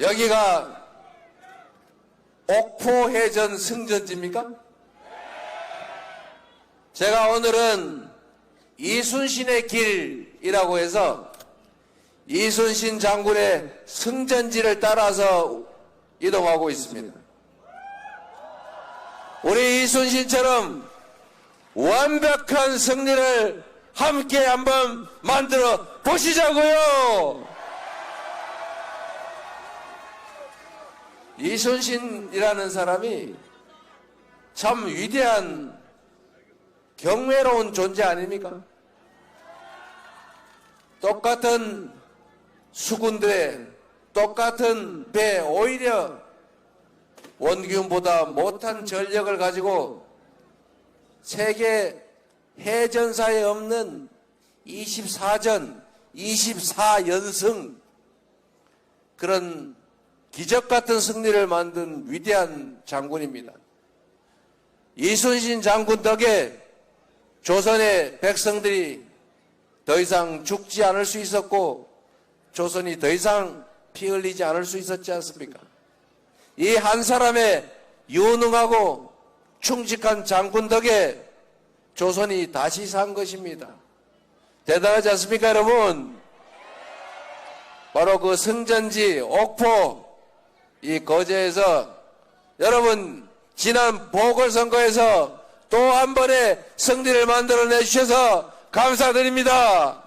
여기가 옥포해전 승전지입니까? 제가 오늘은 이순신의 길이라고 해서 이순신 장군의 승전지를 따라서 이동하고 있습니다. 우리 이순신처럼 완벽한 승리를 함께 한번 만들어 보시자고요. 이순신이라는 사람이 참 위대한 경외로운 존재 아닙니까? 똑같은 수군들의 똑같은 배 오히려 원균보다 못한 전력을 가지고 세계 해전사에 없는 24전, 24연승 그런 기적 같은 승리를 만든 위대한 장군입니다. 이순신 장군 덕에 조선의 백성들이 더 이상 죽지 않을 수 있었고 조선이 더 이상 피 흘리지 않을 수 있었지 않습니까? 이 한 사람의 유능하고 충직한 장군 덕에 조선이 다시 산 것입니다. 대단하지 않습니까, 여러분? 바로 그 승전지 옥포 이 거제에서 여러분 지난 보궐선거에서 또 한 번의 승리를 만들어내 주셔서 감사드립니다.